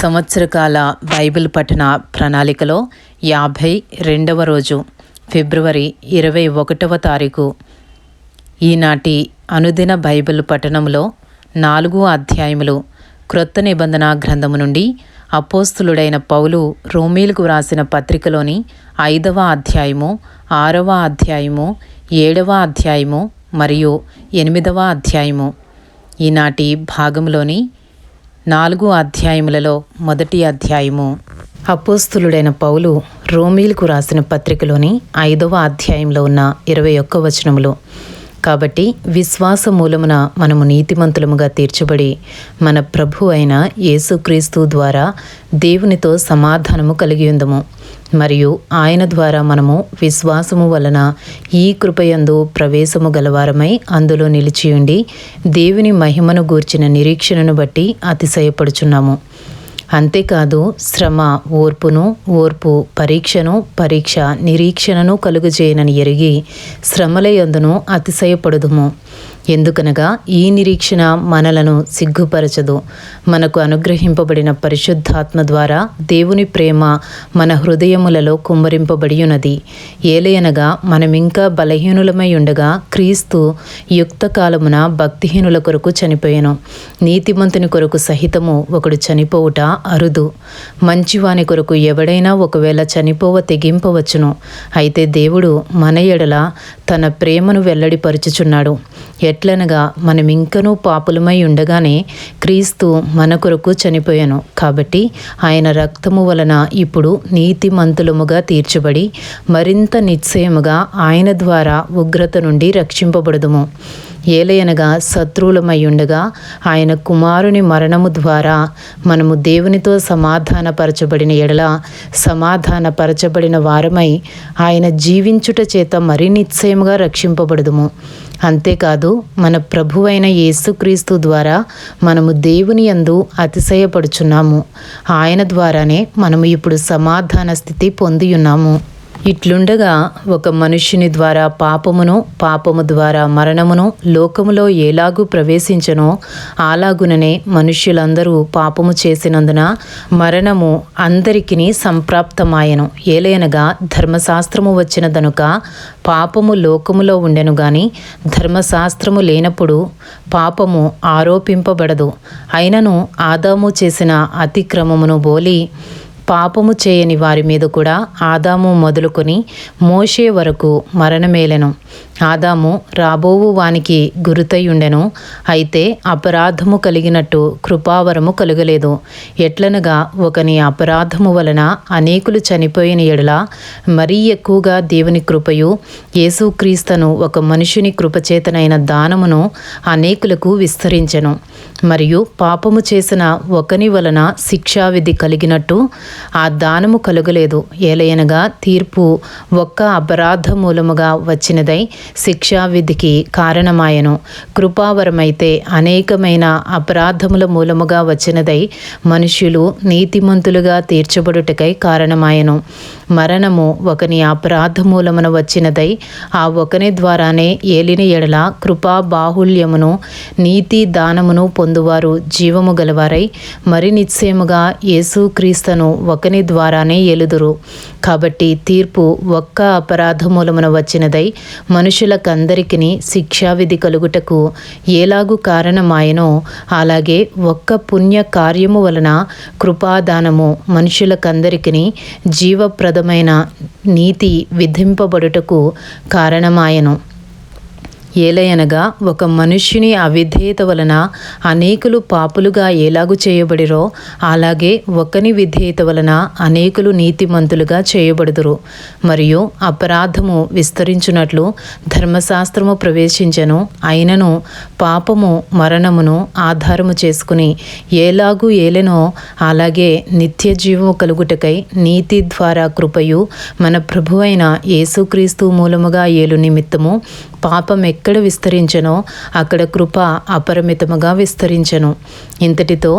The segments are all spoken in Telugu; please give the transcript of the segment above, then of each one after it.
సంవత్సరకాల బైబిల్ పఠన ప్రణాళికలో యాభై రెండవ రోజు ఫిబ్రవరి ఇరవై ఒకటవ తారీఖు. ఈనాటి అనుదిన బైబిల్ పఠనంలో నాలుగు అధ్యాయములు క్రొత్త నిబంధన గ్రంథము నుండి అపోస్తులుడైన పౌలు రోమీలకు వ్రాసిన పత్రికలోని ఐదవ అధ్యాయము ఆరవ అధ్యాయము ఏడవ అధ్యాయము మరియు ఎనిమిదవ అధ్యాయము. ఈనాటి భాగంలోని నాలుగు అధ్యాయములలో మొదటి అధ్యాయము. అపోస్తులుడైన పౌలు రోమీలకు రాసిన పత్రికలోని ఐదవ అధ్యాయంలో ఉన్న ఇరవై ఒక్క వచనములు. కాబట్టి విశ్వాస మూలమున మనము నీతిమంతులముగా తీర్చబడి మన ప్రభు అయిన యేసుక్రీస్తు ద్వారా దేవునితో సమాధానము కలిగి ఉందము. మరియు ఆయన ద్వారా మనము విశ్వాసము వలన ఈ కృపయందు ప్రవేశము గలవారమై అందులో నిలిచి ఉండి దేవుని మహిమను గూర్చిన నిరీక్షణను బట్టి అతిశయపడుచున్నాము. అంతేకాదు శ్రమ ఓర్పును ఓర్పు పరీక్షను పరీక్ష నిరీక్షణను కలుగజేయనని ఎరిగి శ్రమలయందును అతిశయపడుదుము. ఎందుకనగా ఈ నిరీక్షణ మనలను సిగ్గుపరచదు. మనకు అనుగ్రహింపబడిన పరిశుద్ధాత్మ ద్వారా దేవుని ప్రేమ మన హృదయములలో కుమ్మరింపబడి ఉన్నది ఏలయనగా మనమింకా బలహీనులమై ఉండగా క్రీస్తు యుక్త కాలమున భక్తిహీనుల కొరకు చనిపోయాను. నీతిమంతుని కొరకు సహితము ఒకడు చనిపోవుట అరుదు. మంచివాని కొరకు ఎవడైనా ఒకవేళ చనిపోవ తెగింపవచ్చును. అయితే దేవుడు మన ఎడల తన ప్రేమను వెల్లడిపరుచుచున్నాడు. ఎట్లనగా మనం ఇంకనూ పాపులమై ఉండగానే క్రీస్తు మన కొరకు చనిపోయాను. కాబట్టి ఆయన రక్తము వలన ఇప్పుడు నీతిమంతులముగా తీర్చబడి మరింత నిశ్చయముగా ఆయన ద్వారా ఉగ్రత నుండి రక్షింపబడదుము. ఏలయనగా శత్రువులమయ్యుండగా ఆయన కుమారుని మరణము ద్వారా మనము దేవునితో సమాధానపరచబడిన ఎడల సమాధానపరచబడిన వారమై ఆయన జీవించుట చేత మరి నిశ్చయముగా రక్షింపబడదుము. అంతేకాదు మన ప్రభువైన యేసుక్రీస్తు ద్వారా మనము దేవుని యందు అతిశయపడుచున్నాము. ఆయన ద్వారానే మనము ఇప్పుడు సమాధాన స్థితి పొందియున్నాము. ఇట్లుండగా ఒక మనుష్యుని ద్వారా పాపమును పాపము ద్వారా మరణమును లోకములో ఎలాగూ ప్రవేశించనో అలాగుననే మనుష్యులందరూ పాపము చేసినందున మరణము అందరికిని సంప్రాప్తమాయను. ఏలయనగా ధర్మశాస్త్రము వచ్చినదనుక పాపము లోకములో ఉండెను గాని ధర్మశాస్త్రము లేనప్పుడు పాపము ఆరోపింపబడదు. అయినను ఆదాము చేసిన అతిక్రమమును బోలి పాపము చేయని వారి మీద కూడా ఆదాము మొదలుకొని మోషే వరకు మరణమేలెను. ఆదాము రాబోవు వానికి గురుతయుండెను అయితే అపరాధము కలిగినట్టు కృపావరము కలుగలేదు. ఎట్లనగా ఒకని అపరాధము వలన అనేకులు చనిపోయిన ఎడల మరీ ఎక్కువగా దేవుని కృపయు యేసుక్రీస్తను ఒక మనుషుని కృపచేతనైన దానమును అనేకులకు విస్తరించెను. మరియు పాపము చేసిన ఒకని వలన శిక్షావిధి కలిగినట్టు ఆ దానము కలుగలేదు. ఏలయనగా తీర్పు ఒక్క అపరాధ మూలముగా వచ్చినదై శిక్షావిధికి కారణమాయను. కృపావరమైతే అనేకమైన అపరాధముల మూలముగా వచ్చినదై మనుష్యులు నీతిమంతులుగా తీర్చబడుటకై కారణమాయను. మరణము ఒకని అపరాధమూలమున వచ్చినదై ఆ ఒకని ద్వారానే ఏలిన ఎడల కృపా బాహుళ్యమును నీతి దానమును పొందువారు జీవము గలవారై మరి నిశ్చయముగా యేసుక్రీస్తును ఒకని ద్వారానే ఎలుదురు కాబట్టి తీర్పు ఒక్క అపరాధమూలమున వచ్చినదై మనుషులకందరికీ శిక్షావిధి కలుగుటకు ఏలాగు కారణమాయనో అలాగే ఒక్క పుణ్య కార్యము వలన కృపాదానము మనుషులకందరికీ జీవప్రదమైన నీతి విధింపబడుటకు కారణమాయను. ఏలయనగా ఒక మనుష్యుని అవిధేయత వలన అనేకులు పాపులుగా ఎలాగు చేయబడిరో అలాగే ఒకని విధేయత వలన అనేకులు నీతిమంతులుగా చేయబడుదురు. మరియు అపరాధము విస్తరించున్నట్లు ధర్మశాస్త్రము ప్రవేశించను. అయినను పాపము మరణమును ఆధారము చేసుకుని ఏలాగు ఏలెనో అలాగే నిత్య జీవము కలుగుటకై నీతి ద్వారా కృపయు మన ప్రభువైన యేసుక్రీస్తు మూలముగా ఏలు నిమిత్తము పాపం ఎక్కడ విస్తరించనో అక్కడ కృప అపరిమితముగా విస్తరించను. ఇంతటితో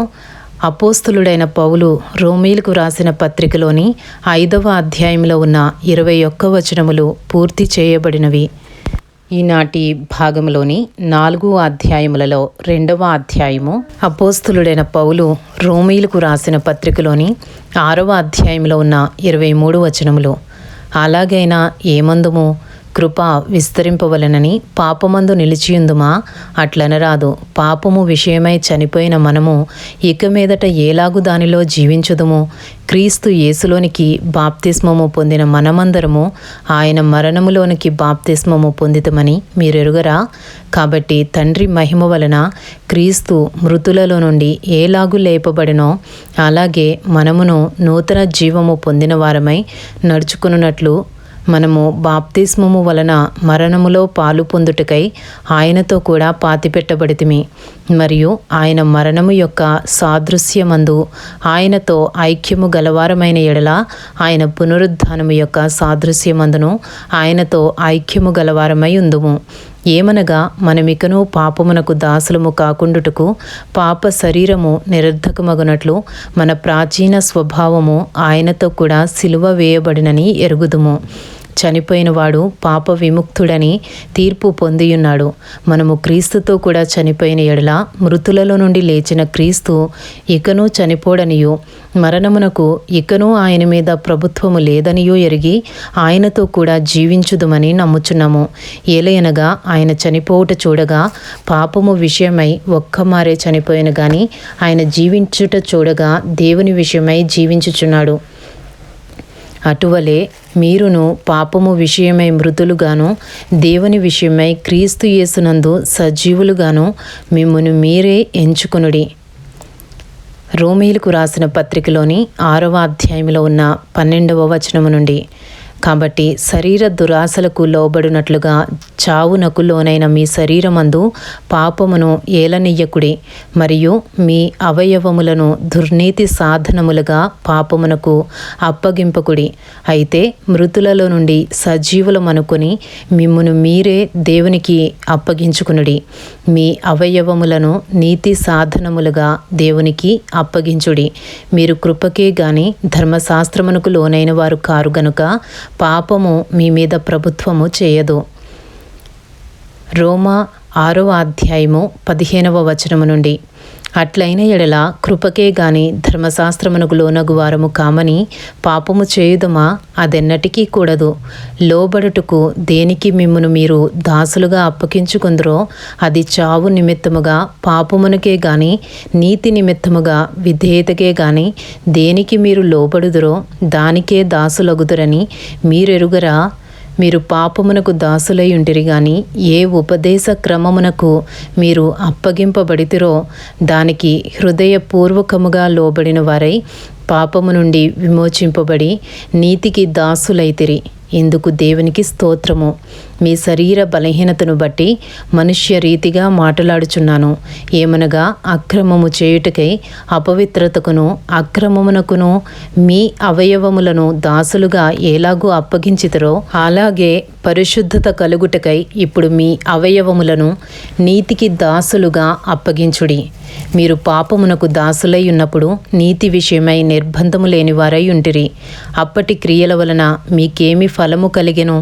అపోస్తులుడైన పౌలు రోమీలకు రాసిన పత్రికలోని ఐదవ అధ్యాయంలో ఉన్న ఇరవై ఒక్క వచనములు పూర్తి చేయబడినవి. ఈనాటి భాగంలోని నాలుగు అధ్యాయములలో రెండవ అధ్యాయము అపోస్తులుడైన పౌలు రోమీలకు రాసిన పత్రికలోని ఆరవ అధ్యాయంలో ఉన్న ఇరవై మూడు వచనములు. అలాగైనా ఏమందుము? కృప విస్తరింపవలనని పాపమందు నిలిచియుందుమా? అట్లనరాదు పాపము విషయమై చనిపోయిన మనము ఇక మీదట ఏలాగు దానిలో జీవించుదుము? క్రీస్తు యేసులోనికి బాప్తిస్మము పొందిన మనమందరము ఆయన మరణములోనికి బాప్తిస్మము పొందితమని మీరెరుగరా? కాబట్టి తండ్రి మహిమ వలన క్రీస్తు మృతులలో నుండి ఏలాగు లేపబడినో అలాగే మనమును నూతన జీవము పొందిన వారమై నడుచుకున్నట్లు మనము బాప్తిస్మము వలన మరణములో పాలు పొందుటకై ఆయనతో కూడా పాతిపెట్టబడితిమి. మరియు ఆయన మరణము యొక్క సాదృశ్యమందు ఆయనతో ఐక్యము గలవారమైన ఎడల ఆయన పునరుద్ధానము యొక్క సాదృశ్యమందును ఆయనతో ఐక్యము గలవారమై ఉందుము. ఏమనగా మనమికను పాపమునకు దాసులము కాకుండుటకు పాప శరీరము నిరర్ధకమగునట్లు మన ప్రాచీన స్వభావము ఆయనతో కూడా సిలువ వేయబడినని ఎరుగుదుము. చనిపోయినవాడు పాప విముక్తుడని తీర్పు పొందియున్నాడు. మనము క్రీస్తుతో కూడా చనిపోయిన ఎడల మృతులలో నుండి లేచిన క్రీస్తు ఇకనూ చనిపోడనియు. మరణమునకు ఇకనూ ఆయన మీద ప్రభుత్వము లేదనియో ఎరిగి ఆయనతో కూడా జీవించుదుమని నమ్ముచున్నాము. ఏలయనగా ఆయన చనిపోవుట చూడగా పాపము విషయమై ఒక్కమారే చనిపోయిన గాని ఆయన జీవించుట చూడగా దేవుని విషయమై జీవించుచున్నాడు. అటువలే మీరును పాపము విషయమై మృతులుగాను దేవుని విషయమై క్రీస్తు యేసునందు సజీవులుగాను మిమ్మను మీరే ఎంచుకొనుడి. రోమీలకు రాసిన పత్రికలోని ఆరవ అధ్యాయంలో ఉన్న పన్నెండవ వచనము నుండి కాబట్టి శరీర దురాశలకు లోబడినట్లుగా చావునకు లోనైన మీ శరీరమందు పాపమును ఏలనీయకుడి మరియు మీ అవయవములను దుర్నీతి సాధనములుగా పాపమునకు అప్పగింపకుడి. అయితే మృతులలో నుండి సజీవులమనుకొని మిమ్మును మీరే దేవునికి అప్పగించుకునుడి. మీ అవయవములను నీతి సాధనములుగా దేవునికి అప్పగించుడి. మీరు కృపకే గాని ధర్మశాస్త్రమునకు లోనైన వారు కారు గనుక పాపము మీ మీద ప్రభుత్వము చేయదు. రోమా ఆరవ అధ్యాయము పదిహేనవ వచనము నుండి అట్లైన ఎడల కృపకే గాని ధర్మశాస్త్రమునకు లోనగు వారము కామని పాపము చేయుదమా? అదెన్నటికీ కూడదు. లోబడుటకు దేనికి మిమ్మును మీరు దాసులుగా అప్పగించుకుందరో అది చావు నిమిత్తముగా పాపమునకే గాని నీతి నిమిత్తముగా విధేయతకే గాని దేనికి మీరు లోబడుదురో దానికే దాసులగుదురని మీరెరుగరా? మీరు పాపమునకు దాసులై ఉంటిరి గాని ఏ ఉపదేశ క్రమమునకు మీరు అప్పగింపబడితిరో దానికి హృదయపూర్వకముగా లోబడిన వారై పాపము నుండి విమోచింపబడి నీతికి దాసులైతిరి. ఇందుకు దేవునికి స్తోత్రము. మీ శరీర బలహీనతను బట్టి మనుష్య రీతిగా మాట్లాడుచున్నాను. ఏమనగా అక్రమము చేయుటకై అపవిత్రతకును అక్రమమునకును మీ అవయవములను దాసులుగా ఎలాగూ అప్పగించితరో అలాగే పరిశుద్ధత కలుగుటకై ఇప్పుడు మీ అవయవములను నీతికి దాసులుగా అప్పగించుడి. మీరు పాపమునకు దాసులై ఉన్నప్పుడు నీతి విషయమై నిర్బంధము లేని వారై ఉంటిరి. అప్పటి క్రియల వలన మీకేమి ఫలము కలిగెను?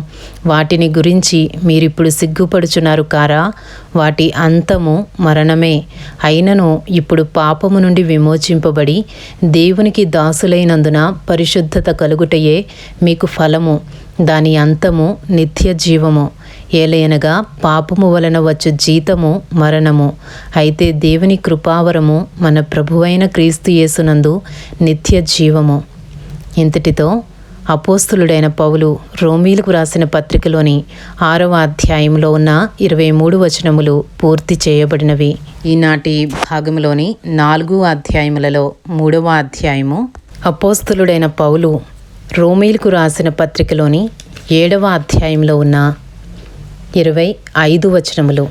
వాటిని గురించి మీరిప్పుడు సిగ్గుపడుచున్నారు కారా? వాటి అంతము మరణమే. అయినను ఇప్పుడు పాపము నుండి విమోచింపబడి దేవునికి దాసులైనందున పరిశుద్ధత కలుగుటయే మీకు ఫలము. దాని అంతము నిత్య జీవము. ఏలయనగా పాపము వలన వచ్చు జీతము మరణము. అయితే దేవుని కృపావరము మన ప్రభువైన క్రీస్తు యేసునందు నిత్య జీవము. ఇంతటితో అపోస్తులుడైన పౌలు రోమీలకు రాసిన పత్రికలోని ఆరవ అధ్యాయంలో ఉన్న ఇరవై మూడు వచనములు పూర్తి చేయబడినవి. ఈనాటి భాగంలోని నాలుగు అధ్యాయములలో మూడవ అధ్యాయము అపోస్తులుడైన పౌలు రోమీలకు రాసిన పత్రికలోని ఏడవ అధ్యాయంలో ఉన్న ఇరవై ఐదు వచనములు.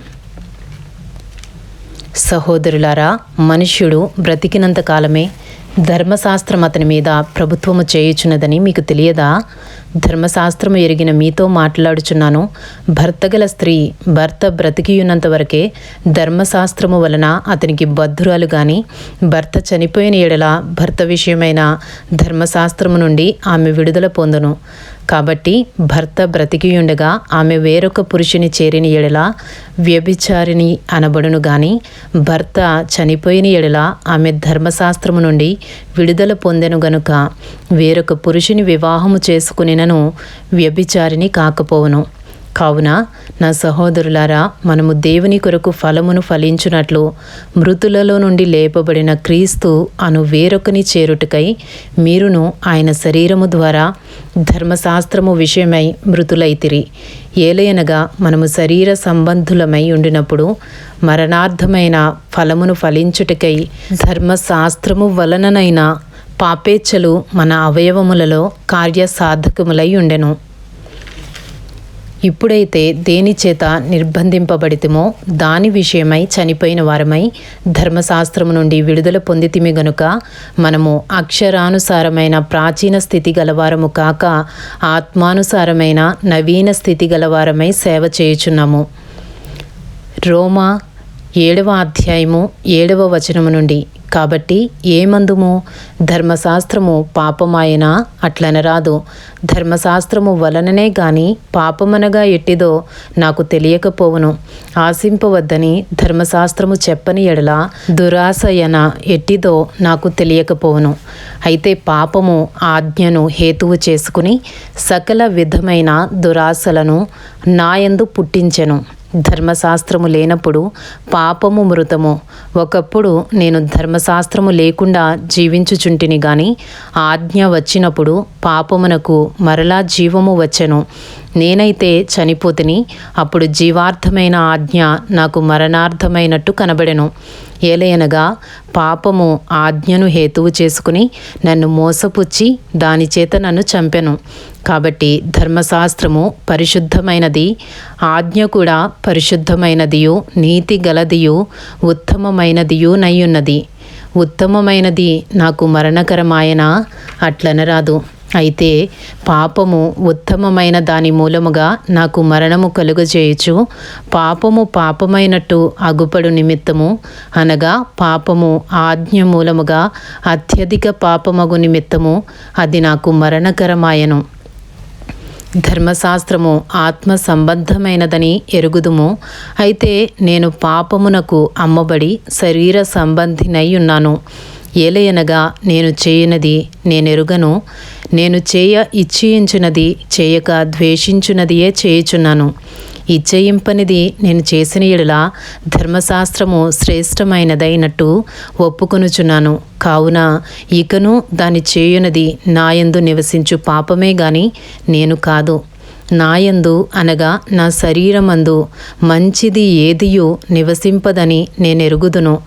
సహోదరులారా మనుష్యుడు బ్రతికినంత కాలమే ధర్మశాస్త్రం అతని మీద ప్రభుత్వము చేయుచున్నదని మీకు తెలియదా? ధర్మశాస్త్రము ఎరిగిన మీతో మాట్లాడుచున్నాను. భర్త గల స్త్రీ భర్త బ్రతికియున్నంత వరకే ధర్మశాస్త్రము వలన అతనికి బద్ధురాలు గాని భర్త చనిపోయిన ఎడల భర్త విషయమైన ధర్మశాస్త్రము నుండి ఆమె విడుదల పొందును. కాబట్టి భర్త బ్రతికియుండగా ఆమె వేరొక పురుషుని చేరిన ఎడల వ్యభిచారిణి అనబడును గాని భర్త చనిపోయిన ఎడల ఆమె ధర్మశాస్త్రము నుండి విడుదల పొందెను గనుక వేరొక పురుషుని వివాహము చేసుకునినను వ్యభిచారిని కాకపోవును. కావున నా సహోదరులారా మనము దేవుని కొరకు ఫలమును ఫలించునట్లు మృతులలో నుండి లేపబడిన క్రీస్తు అను వేరొకని చేరుటకై మీరును ఆయన శరీరము ద్వారా ధర్మశాస్త్రము విషయమై మృతులైతిరి. ఏలయనగా మనము శరీర సంబంధులమై ఉండినప్పుడు మరణార్థమైన ఫలమును ఫలించుటకై ధర్మశాస్త్రము వలననైన పాపేచ్ఛలు మన అవయవములలో కార్యసాధకములై ఉండెను. ఇప్పుడైతే దేనిచేత నిర్బంధింపబడితమో దాని విషయమై చనిపోయిన వారమై ధర్మశాస్త్రము నుండి విడుదల పొందితిమి గనుక మనము అక్షరానుసారమైన ప్రాచీన స్థితి గలవారము కాక ఆత్మానుసారమైన నవీన స్థితి గలవారమై సేవ చేయుచున్నాము. రోమా ఏడవ అధ్యాయము ఏడవ వచనము నుండి. కాబట్టి ఏమందుము ధర్మశాస్త్రము పాపమాయనా? అట్లనరాదు. ధర్మశాస్త్రము వలననే గాని పాపమనగా ఎట్టిదో నాకు తెలియకపోవును. ఆశింపవద్దని ధర్మశాస్త్రము చెప్పని ఎడల దురాశయన ఎట్టిదో నాకు తెలియకపోవును. అయితే పాపము ఆజ్ఞను హేతువు చేసుకుని సకల విధమైన దురాశలను నాయందు పుట్టించెను. ధర్మశాస్త్రము లేనప్పుడు పాపము మృతము. ఒకప్పుడు నేను ధర్మశాస్త్రము లేకుండా జీవించుచుంటిని గాని ఆజ్ఞ వచ్చినప్పుడు పాపమునకు మరలా జీవము వచ్చెను. నేనైతే చనిపోతిని అప్పుడు జీవార్థమైన ఆజ్ఞ నాకు మరణార్థమైనట్టు కనబడెను. ఏలయనగా పాపము ఆజ్ఞను హేతువు చేసుకుని నన్ను మోసపుచ్చి దానిచేత నన్ను చంపెను. కాబట్టి ధర్మశాస్త్రము పరిశుద్ధమైనది ఆజ్ఞ కూడా పరిశుద్ధమైనదియు నీతి గలదియు ఉత్తమమైనదియు నయ్యున్నది. ఉత్తమమైనది నాకు మరణకరమాయన అట్లనరాదు. అయితే పాపము ఉత్తమమైన దాని మూలముగా నాకు మరణము కలుగజేయచ్చు పాపము పాపమైనట్టు అగుపడు నిమిత్తము అనగా పాపము ఆజ్ఞ మూలముగా అత్యధిక పాపమగు నిమిత్తము అది నాకు మరణకరమాయను. ధర్మశాస్త్రము ఆత్మ సంబంధమైనదని ఎరుగుదుము. అయితే నేను పాపమునకు అమ్మబడి శరీర సంబంధినై ఉన్నాను ఏలయనగా నేను చేయనది నేనెరుగను. నేను చేయ ఇచ్చేయించున్నది చేయక ద్వేషించున్నదియే చేయుచున్నాను. ఇచ్చయింపనిది నేను చేసిన ఎడల ధర్మశాస్త్రము శ్రేష్టమైనదైనట్టు ఒప్పుకొనుచున్నాను. కావున ఇకను దాని చేయునది నాయందు నివసించు పాపమే గాని నేను కాదు. నాయందు అనగా నా శరీరమందు మంచిది ఏదియో నివసింపదని నేనెరుగుదును.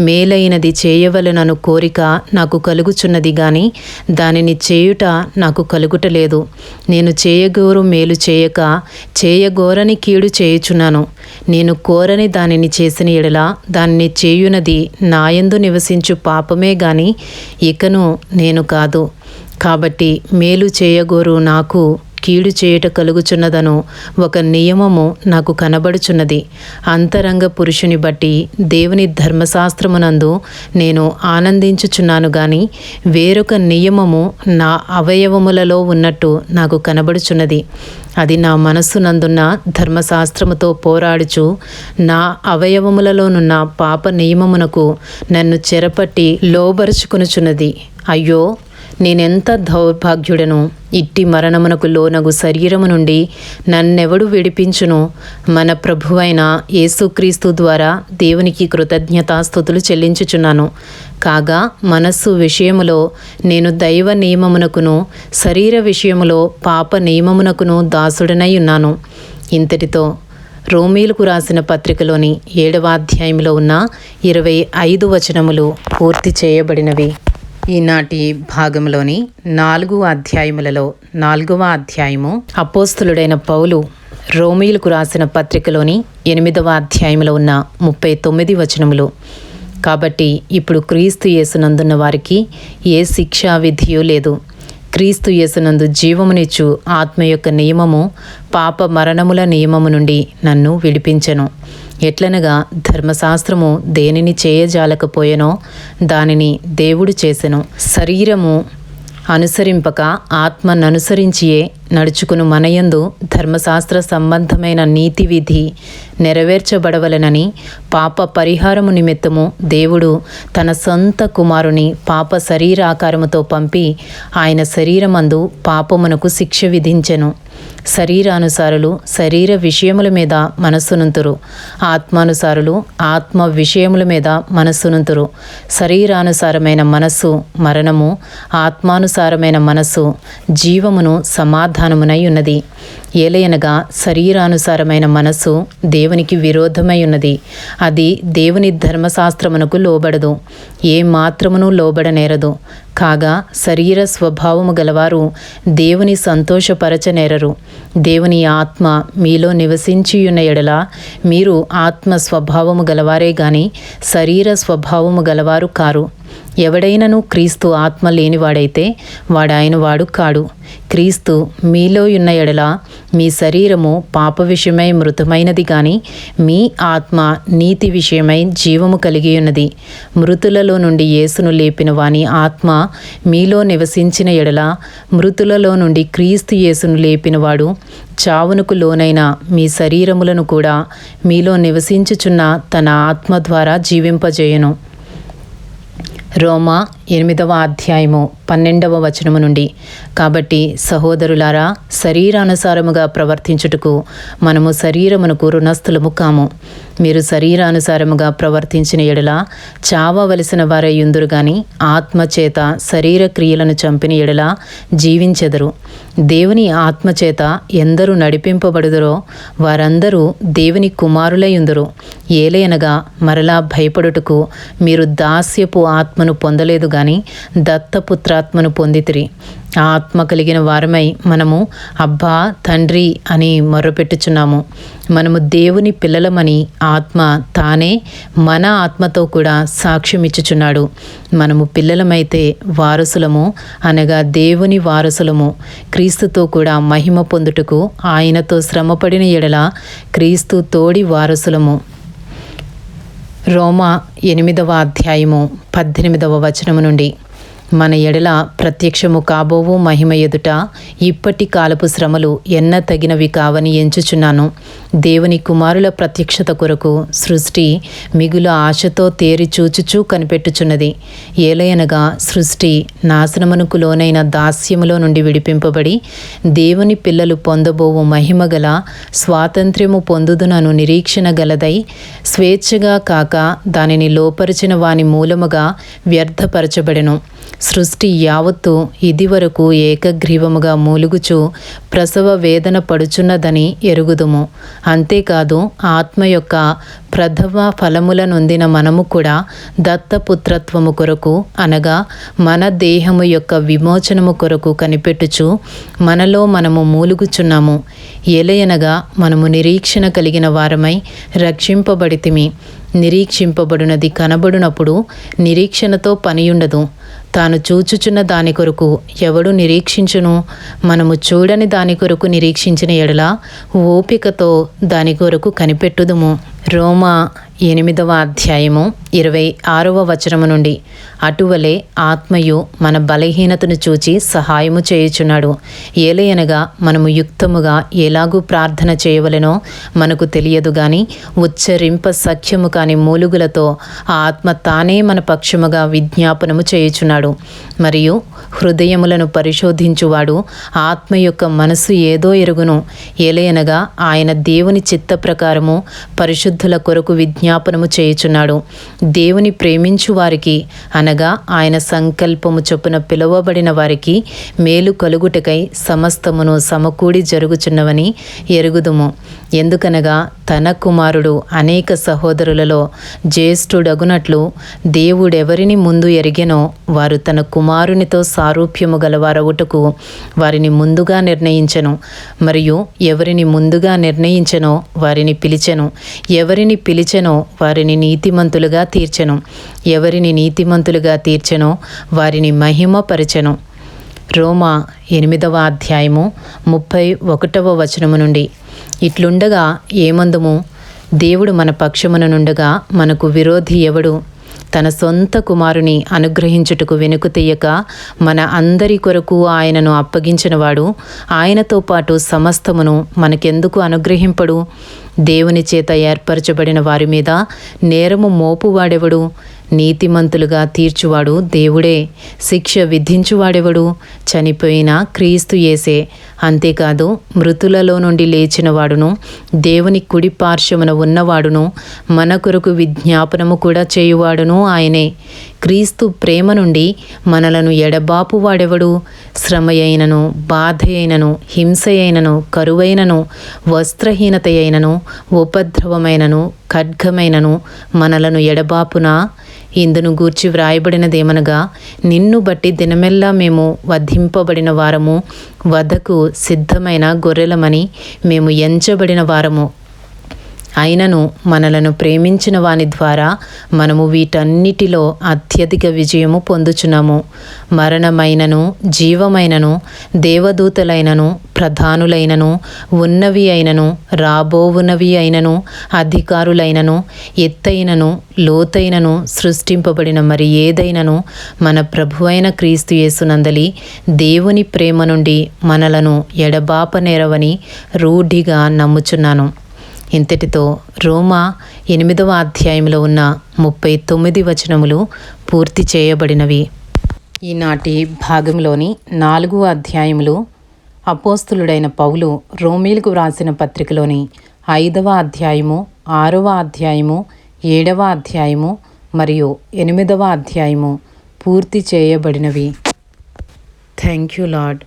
మేలైనది చేయవలనను కోరిక నాకు కలుగుచున్నది గాని దానిని చేయుట నాకు కలుగుటలేదు. నేను చేయగోరు మేలు చేయక చేయగోరని కీడు చేయుచున్నాను. నేను కోరని దానిని చేసిన ఎడల దానిని చేయునది నాయందు నివసించు పాపమే గాని ఇకను నేను కాదు. కాబట్టి మేలు చేయగోరు నాకు కీడు చేయుట కలుగుచున్నదను. ఒక నియమము నాకు కనబడుచున్నది. అంతరంగ పురుషుని బట్టి దేవుని ధర్మశాస్త్రమునందు నేను ఆనందించుచున్నాను గాని వేరొక నియమము నా అవయవములలో ఉన్నట్టు నాకు కనబడుచున్నది. అది నా మనస్సునందున్న ధర్మశాస్త్రముతో పోరాడుచు నా అవయవములలోనున్న పాప నియమమునకు నన్ను చెరపట్టి లోబరుచుకునుచున్నది. అయ్యో నేనెంత దౌర్భాగ్యుడను? ఇట్టి మరణమునకు లోనగు శరీరము నుండి నన్నెవడు విడిపించును? మన ప్రభువైన యేసుక్రీస్తు ద్వారా దేవునికి కృతజ్ఞతాస్థుతులు చెల్లించుచున్నాను. కాగా మనస్సు విషయములో నేను దైవ నియమమునకును శరీర విషయములో పాప నియమమునకును దాసుడనై ఉన్నాను. ఇంతటితో రోమీలకు రాసిన పత్రికలోని ఏడవ అధ్యాయంలో ఉన్న ఇరవై ఐదు వచనములు పూర్తి చేయబడినవి. ఈనాటి భాగంలోని నాలుగు అధ్యాయములలో నాలుగవ అధ్యాయము అపోస్తులుడైన పౌలు రోమీలకు రాసిన పత్రికలోని ఎనిమిదవ అధ్యాయంలో ఉన్న ముప్పై తొమ్మిది వచనములు. కాబట్టి ఇప్పుడు క్రీస్తు యేసునందున్న వారికి ఏ శిక్షా విధియూ లేదు. క్రీస్తు యేసునందు జీవమునిచ్చు ఆత్మ యొక్క నియమము పాప మరణముల నియమము నుండి నన్ను విడిపించను. ఎట్లనగా ధర్మశాస్త్రము దేనిని చేయజాలకపోయెనో దానిని దేవుడు చేసెను. శరీరము అనుసరింపక ఆత్మననుసరించియే నడుచుకును మనయందు ధర్మశాస్త్ర సంబంధమైన నీతి విధి నెరవేర్చబడవలనని పాప పరిహారము నిమిత్తము దేవుడు తన సొంత కుమారుని పాప శరీరాకారముతో పంపి ఆయన శరీరమందు పాపమునకు శిక్ష విధించెను. శరీరానుసారులు శరీర విషయముల మీద మనస్సునుంతురు. ఆత్మానుసారులు ఆత్మ విషయముల మీద మనస్సునుంతురు. శరీరానుసారమైన మనస్సు మరణము ఆత్మానుసారమైన మనస్సు జీవమును సమాధానమునై ఉన్నది. ఏలయనగా శరీరానుసారమైన మనస్సు దేవునికి విరోధమై ఉన్నది అది దేవుని ధర్మశాస్త్రమునకు లోబడదు. ఏ మాత్రమును లోబడనేరదు. కాగా శరీర స్వభావము గలవారు దేవుని సంతోషపరచనేరరు. దేవుని ఆత్మ మీలో నివసించియున్న ఎడల మీరు ఆత్మ స్వభావము గలవారే గాని శరీర స్వభావము గలవారు కారు. ఎవడైనను క్రీస్తు ఆత్మ లేనివాడైతే వాడాయన వాడు కాడు. క్రీస్తు మీలో ఉన్న ఎడల మీ శరీరము పాప విషయమై మృతమైనది గాని మీ ఆత్మ నీతి విషయమై జీవము కలిగి ఉన్నది. మృతులలో నుండి యేసును లేపిన వాని ఆత్మ మీలో నివసించిన ఎడల మృతులలో నుండి క్రీస్తు యేసును లేపినవాడు చావునకు లోనైన మీ శరీరములను కూడా మీలో నివసించుచున్న తన ఆత్మ ద్వారా జీవింపజేయను. రోమా ఎనిమిదవ అధ్యాయము పన్నెండవ వచనము నుండి. కాబట్టి సహోదరులారా శరీరానుసారముగా ప్రవర్తించుటకు మనము శరీరమునకు రుణస్థులము కాము. మీరు శరీరానుసారముగా ప్రవర్తించిన ఎడల చావవలసిన వారై యుందురు గాని ఆత్మచేత శరీర క్రియలను చంపిన ఎడల జీవించెదరు. దేవుని ఆత్మచేత ఎందరు నడిపింపబడుదరో వారందరూ దేవుని కుమారులై ఏలయనగా మరలా భయపడుటకు మీరు దాస్యపు ఆత్మను పొందలేదు కానీ దత్తపుత్రాత్మను పొందితిరి. ఆ ఆత్మ కలిగిన వారమై మనము అబ్బా తండ్రి అని మొర్రపెట్టుచున్నాము. మనము దేవుని పిల్లలమని ఆత్మ తానే మన ఆత్మతో కూడా సాక్ష్యం ఇచ్చుచున్నాడు మనము పిల్లలమైతే వారసులము అనగా దేవుని వారసులము. క్రీస్తుతో కూడా మహిమ పొందుటకు ఆయనతో శ్రమపడిన ఎడల క్రీస్తు తోడి వారసులము. రోమా ఎనిమిదవ అధ్యాయము పద్దెనిమిదవ వచనము నుండి. మన ఎడల ప్రత్యక్షము కాబోవు మహిమ ఎదుట ఇప్పటి కాలపు శ్రమలు ఎన్న తగినవి కావని ఎంచుచున్నాను. దేవుని కుమారుల ప్రత్యక్షత కొరకు సృష్టి మిగుల ఆశతో తేరి చూచుచూ కనిపెట్టుచున్నది. ఏలయనగా సృష్టి నాశనమునకు లోనైన దాస్యములో నుండి విడిపింపబడి దేవుని పిల్లలు పొందబోవు మహిమ గల స్వాతంత్ర్యము పొందుదునను నిరీక్షణ గలదై స్వేచ్ఛగా కాక దానిని లోపరిచిన వాని మూలముగా వ్యర్థపరచబడెను. సృష్టి యావత్తు ఇదివరకు ఏకగ్రీవముగా మూలుగుచు ప్రసవ వేదన పడుచున్నదని ఎరుగుదుము. అంతేకాదు ఆత్మ యొక్క ప్రథమ ఫలముల నొందిన మనము కూడా దత్తపుత్రత్వము కొరకు అనగా మన దేహము యొక్క విమోచనము కొరకు కనిపెట్టుచు మనలో మనము మూలుగుచున్నాము. ఎలయనగా మనము నిరీక్షణ కలిగిన వారమై రక్షింపబడితిమి. నిరీక్షింపబడినది కనబడినప్పుడు నిరీక్షణతో పనియుండదు. తాను చూచుచున్న దాని కొరకు ఎవడు నిరీక్షించును? మనము చూడని దాని కొరకు నిరీక్షించిన ఎడల ఓపికతో దాని కొరకు కనిపెట్టుదుము. రోమా ఎనిమిదవ అధ్యాయము ఇరవై ఆరవ వచనము నుండి అటువలే ఆత్మయు మన బలహీనతను చూచి సహాయము చేయుచున్నాడు. ఏలయనగా మనము యుక్తముగా ఎలాగూ ప్రార్థన చేయవలెనో మనకు తెలియదు గాని ఉచ్చరింప సఖ్యము కాని మూలుగులతో ఆ ఆత్మ తానే మన పక్షముగా విజ్ఞాపనము చేయుచున్నాడు మరియు హృదయములను పరిశోధించువాడు ఆత్మ యొక్క మనసు ఏదో ఎరుగును. ఏలయనగా ఆయన దేవుని చిత్త ప్రకారము పరిశుద్ధుల కొరకు విజ్ఞాపనము చేయుచున్నాడు. దేవుని ప్రేమించు వారికి అనగా ఆయన సంకల్పము చొప్పున పిలువబడిన వారికి మేలు కలుగుటకై సమస్తమును సమకూడి జరుగుచున్నవని ఎరుగుదుము. ఎందుకనగా తన కుమారుడు అనేక సహోదరులలో జ్యేష్ఠుడగునట్లు దేవుడెవరిని ముందు ఎరిగెనో వారు తన కుమారునితో సారూప్యము గలవారవుటకు వారిని ముందుగా నిర్ణయించను. మరియు ఎవరిని ముందుగా నిర్ణయించనో వారిని పిలిచెను. ఎవరిని పిలిచెనో వారిని నీతిమంతులుగా తీర్చెను. ఎవరిని నీతిమంతులుగా తీర్చెనో వారిని మహిమపరచెను. రోమా ఎనిమిదవ అధ్యాయము ముప్పై ఒకటవ వచనము నుండి. ఇట్లుండగా ఏమందుము? దేవుడు మన పక్షమున నుండగా మనకు విరోధి ఎవడు? తన సొంత కుమారుని అనుగ్రహించుటకు వెనుక తీయక మన అందరి కొరకు ఆయనను అప్పగించినవాడు ఆయనతో పాటు సమస్తమును మనకెందుకు అనుగ్రహింపడు? దేవుని చేత ఏర్పరచబడిన వారి మీద నేరము మోపువాడెవడు? నీతిమంతులుగా తీర్చువాడు దేవుడే. శిక్ష విధించువాడెవడు? చనిపోయిన క్రీస్తు యేసే. అంతేకాదు మృతులలో నుండి లేచిన వాడును దేవుని కుడి పార్శ్వమున ఉన్నవాడును మన కొరకు విజ్ఞాపనము కూడా చేయువాడును ఆయనే. క్రీస్తు ప్రేమ నుండి మనలను ఎడబాపు వాడెవడు శ్రమ అయినను హింసయైనను కరువైనను వస్త్రహీనతయైనను ఉపద్రవమైనను ఖడ్గమైనను మనలను ఎడబాపున? ఇందును గూర్చి వ్రాయబడినదేమనగా నిన్ను బట్టి దినమెల్లా మేము వధింపబడిన వారము వధకు సిద్ధమైన గొర్రెలమని మేము ఎంచబడిన వారము. అయినను మనలను ప్రేమించిన వాని ద్వారా మనము వీటన్నిటిలో అత్యధిక విజయము పొందుచున్నాము. మరణమైనను జీవమైనను దేవదూతలైనను ప్రధానులైనను ఉన్నవి అయినను రాబోవునవి అయినను అధికారులైనను ఎత్తైనను లోతైనను సృష్టింపబడిన మరి ఏదైనను మన ప్రభువైన క్రీస్తు యేసునందలి దేవుని ప్రేమ నుండి మనలను ఎడబాపనేరవని రూఢిగా నమ్ముచున్నాను. ఇంతటితో రోమా ఎనిమిదవ అధ్యాయంలో ఉన్న ముప్పై తొమ్మిది వచనములు పూర్తి చేయబడినవి. ఈనాటి భాగంలోని నాలుగు అధ్యాయములు అపోస్తులుడైన పౌలు రోమీలకు వ్రాసిన పత్రికలోని ఐదవ అధ్యాయము ఆరవ అధ్యాయము ఏడవ అధ్యాయము మరియు ఎనిమిదవ అధ్యాయము పూర్తి చేయబడినవి. Thank you lord